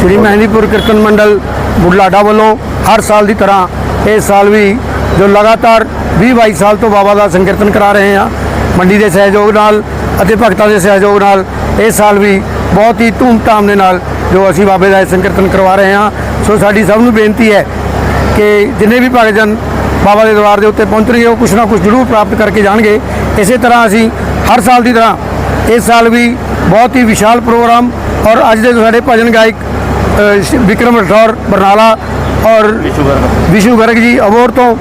ਸ਼੍ਰੀ ਮਹਿੰਦੀਪੁਰ ਕੀਰਤਨ ਮੰਡਲ ਬੁਢਲਾਡਾ ਵੱਲੋਂ ਹਰ ਸਾਲ ਦੀ ਤਰ੍ਹਾਂ ਇਸ ਸਾਲ ਵੀ ਜੋ ਲਗਾਤਾਰ 20-22 ਸਾਲ ਤੋਂ ਬਾਬਾ ਦਾ ਸੰਕੀਰਤਨ ਕਰਾ ਰਹੇ ਹਾਂ, ਮੰਡੀ ਦੇ ਸਹਿਯੋਗ ਨਾਲ ਅਤੇ ਭਗਤਾਂ ਦੇ ਸਹਿਯੋਗ ਨਾਲ ਇਸ ਸਾਲ ਵੀ ਬਹੁਤ ਹੀ ਧੂਮਧਾਮ ਦੇ ਨਾਲ ਜੋ ਅਸੀਂ ਬਾਬੇ ਦਾ ਇਹ ਸੰਕੀਰਤਨ ਕਰਵਾ ਰਹੇ ਹਾਂ। ਸੋ ਸਾਡੀ ਸਭ ਨੂੰ ਬੇਨਤੀ ਹੈ ਕਿ ਜਿੰਨੇ ਵੀ ਭਗਤਜਨ ਬਾਬਾ ਦੇ ਦਰਬਾਰ ਦੇ ਉੱਤੇ ਪਹੁੰਚਣਗੇ ਉਹ ਕੁਛ ਨਾ ਕੁਛ ਜ਼ਰੂਰ ਪ੍ਰਾਪਤ ਕਰਕੇ ਜਾਣਗੇ। ਇਸੇ ਤਰ੍ਹਾਂ ਅਸੀਂ ਹਰ ਸਾਲ ਦੀ ਤਰ੍ਹਾਂ ਇਸ ਸਾਲ ਵੀ ਬਹੁਤ ਹੀ ਵਿਸ਼ਾਲ ਪ੍ਰੋਗਰਾਮ ਔਰ ਅੱਜ ਦੇ ਸਾਡੇ ਭਜਨ ਗਾਇਕ ਵਿਕਰਮ ਰਠੌਰ ਬਰਨਾਲਾ ਔਰ ਵਿਸ਼ੂ ਗਰਗ ਜੀ ਅਬੋਰ ਤੋਂ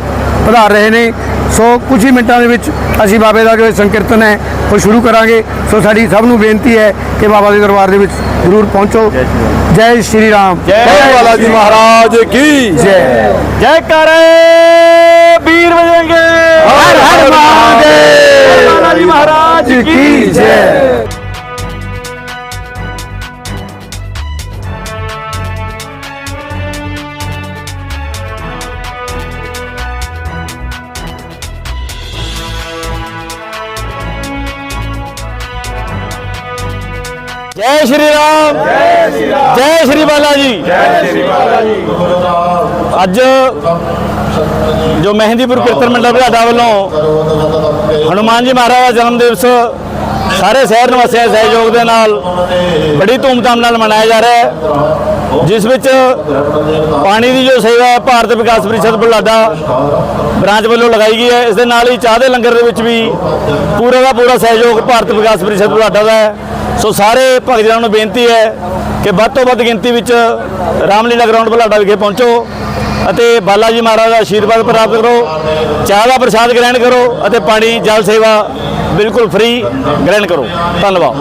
ਪਧਾਰ ਰਹੇ ਨੇ। ਸੋ ਕੁਝ ਹੀ ਮਿੰਟਾਂ ਦੇ ਵਿੱਚ ਅਸੀਂ ਬਾਬੇ ਦਾ ਜੋ ਸੰਕੀਰਤਨ ਹੈ ਉਹ ਸ਼ੁਰੂ ਕਰਾਂਗੇ। ਸੋ ਸਾਡੀ ਸਭ ਨੂੰ ਬੇਨਤੀ ਹੈ ਕਿ ਬਾਬਾ ਦੇ ਦਰਬਾਰ ਦੇ ਵਿੱਚ ਜ਼ਰੂਰ ਪਹੁੰਚੋ। ਜੈ ਸ਼੍ਰੀ ਰਾਮ। ਜੈ ਬਾਲਾਜੀ ਮਹਾਰਾਜ ਕੀ ਜੈ। ਜੈ ਕਰੇ ਵੀਰ ਵਜੇਂਗੇ। ਹਰ ਹਰ ਮਹਾਦੇਵ। ਬਾਲਾਜੀ ਮਹਾਰਾਜ ਕੀ ਜੈ। ਜੈ ਸ਼੍ਰੀ ਰਾਮ। ਜੈ ਸ਼੍ਰੀ ਰਾਮ। ਜੈ ਸ਼੍ਰੀ ਬਾਲਾਜੀ ਜੈ। ਸ਼੍ਰੀ ਬਾਲਾਜੀ ਅੱਜ ਜੋ ਮਹਿੰਦੀਪੁਰ ਕੀਰਤਨ ਮੰਡਲ ਬੁਢਾਡਾ ਵੱਲੋਂ ਹਨੂਮਾਨ ਜੀ ਮਹਾਰਾਜ ਦਾ ਜਨਮ ਦਿਵਸ ਸਾਰੇ ਸ਼ਹਿਰ ਨਿਵਾਸੀਆਂ ਦੇ ਸਹਿਯੋਗ ਦੇ ਨਾਲ ਬੜੀ ਧੂਮਧਾਮ ਨਾਲ ਮਨਾਇਆ ਜਾ ਰਿਹਾ ਹੈ ਜਿਸ ਵਿੱਚ ਪਾਣੀ ਦੀ ਜੋ ਸੇਵਾ ਹੈ ਭਾਰਤ ਵਿਕਾਸ ਪ੍ਰੀਸ਼ਦ ਬੁਢਲਾਡਾ ਬ੍ਰਾਂਚ ਵੱਲੋਂ ਲਗਾਈ ਗਈ ਹੈ। ਇਸ ਦੇ ਨਾਲ ਹੀ ਚਾਹ ਦੇ ਲੰਗਰ ਦੇ ਵਿੱਚ ਵੀ ਪੂਰਾ ਦਾ ਪੂਰਾ ਸਹਿਯੋਗ ਭਾਰਤ ਵਿਕਾਸ ਪ੍ਰੀਸ਼ਦ ਬੁਢਲਾਡਾ ਦਾ ਹੈ। ਸੋ ਸਾਰੇ ਭਗਤਾਂ ਨੂੰ ਬੇਨਤੀ ਹੈ ਕਿ ਵੱਧ ਤੋਂ ਵੱਧ ਗਿਣਤੀ ਵਿੱਚ ਰਾਮਲੀਲਾ ਗਰਾਊਂਡ ਬੁਢਲਾਡਾ ਵਿਖੇ ਪਹੁੰਚੋ ਅਤੇ ਬਾਲਾ ਜੀ ਮਹਾਰਾਜ ਦਾ ਆਸ਼ੀਰਵਾਦ ਪ੍ਰਾਪਤ ਕਰੋ, ਚਾਹ ਦਾ ਪ੍ਰਸ਼ਾਦ ਗ੍ਰਹਿਣ ਕਰੋ ਅਤੇ ਪਾਣੀ, ਜਲ ਸੇਵਾ ਬਿਲਕੁਲ ਫ੍ਰੀ ਗ੍ਰਹਿਣ ਕਰੋ। ਧੰਨਵਾਦ।